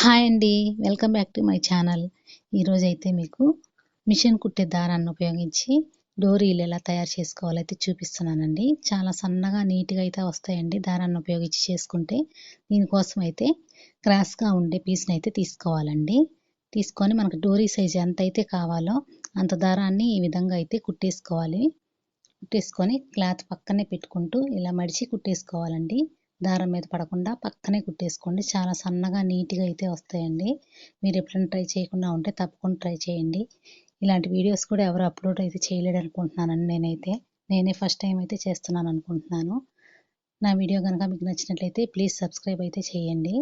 Hi అండి. Welcome back to my channel. ఈరోజు అయితే మీకు మిషన్ కుట్టే దారాన్ని ఉపయోగించి డోరీలు ఎలా తయారు చేసుకోవాలో అయితే చూపిస్తున్నానండి. చాలా సన్నగా నీట్గా అయితే వస్తాయండి దారాన్ని ఉపయోగించి చేసుకుంటే. దీనికోసం అయితే క్రాస్గా ఉండే పీస్ని అయితే తీసుకోవాలండి. తీసుకొని మనకు డోరీ సైజ్ ఎంత అయితే కావాలో అంత దారాన్ని ఈ విధంగా అయితే కుట్టేసుకోవాలి. కుట్టేసుకొని క్లాత్ పక్కనే పెట్టుకుంటూ ఇలా మడిచి కుట్టేసుకోవాలండి. దారం మీద పడకుండా పక్కనే కుట్టేసుకోండి. చాలా సన్నగా నీట్గా అయితే వస్తాయండి. మీరు ఎప్పుడైనా ట్రై చేయకుండా ఉంటే తప్పకుండా ట్రై చేయండి. ఇలాంటి వీడియోస్ కూడా ఎవరు అప్లోడ్ అయితే చేయలేడు అనుకుంటున్నానండి నేనైతే. నేనే ఫస్ట్ టైం అయితే చేస్తున్నాను అనుకుంటున్నాను. నా వీడియో కనుక మీకు నచ్చినట్లయితే ప్లీజ్ సబ్స్క్రైబ్ అయితే చేయండి.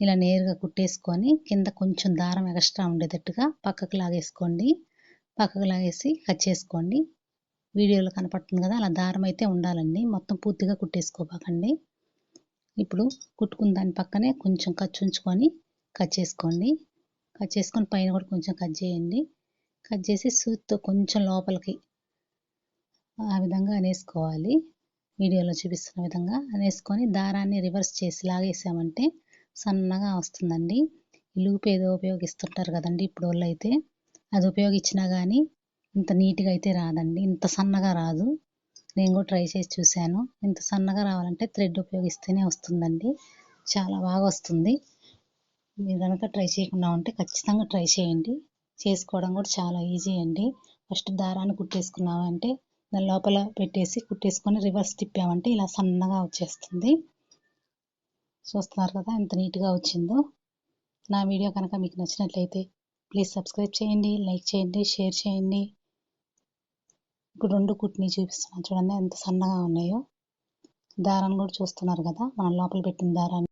ఇలా నేరుగా కుట్టేసుకొని కింద కొంచెం దారం ఎక్స్ట్రా ఉండేటట్టుగా పక్కకు లాగేసుకోండి. పక్కకు లాగేసి కట్ చేసుకోండి. వీడియోలో కనపడుతుంది కదా అలా దారం అయితే ఉండాలండి. మొత్తం పూర్తిగా కుట్టేసుకోబాకండి ఇప్పుడు కుట్టుకున్న దాని పక్కనే కొంచెం ఖర్చు ఉంచుకొని కట్ చేసుకోండి. కట్ చేసుకొని పైన కూడా కొంచెం కట్ చేయండి. కట్ చేసి సూత్తో కొంచెం లోపలికి ఆ విధంగా అనేసుకోవాలి. వీడియోలో చూపిస్తున్న విధంగా అనేసుకొని దారాన్ని రివర్స్ చేసి లాగేసామంటే సన్నగా వస్తుందండి. లూప్ ఏదో ఉపయోగిస్తుంటారు కదండి ఇప్పుడు వాళ్ళు అయితే అది ఉపయోగించినా కానీ ఇంత నీట్గా అయితే రాదండి. ఇంత సన్నగా రాదు. నేను కూడా ట్రై చేసి చూశాను. ఇంత సన్నగా రావాలంటే థ్రెడ్ ఉపయోగిస్తేనే వస్తుందండి. చాలా బాగా వస్తుంది. మీరు కనుక ట్రై చేయకుండా ఉంటే ఖచ్చితంగా ట్రై చేయండి. చేసుకోవడం కూడా చాలా ఈజీ అండి. ఫస్ట్ దారాన్ని కుట్టేసుకున్నామంటే దాని లోపల పెట్టేసి కుట్టేసుకొని రివర్స్ తిప్పామంటే ఇలా సన్నగా వచ్చేస్తుంది. చూస్తున్నారు కదా ఎంత నీట్గా వచ్చిందో. నా వీడియో కనుక మీకు నచ్చినట్లయితే ప్లీజ్ సబ్స్క్రైబ్ చేయండి లైక్ చేయండి షేర్ చేయండి. ఇప్పుడు రెండు కుట్ని చూపిస్తున్నాను చూడండి ఎంత సన్నగా ఉన్నాయో. దారాన్ని కూడా చూస్తున్నారు కదా మనం లోపల పెట్టిన దారాన్ని.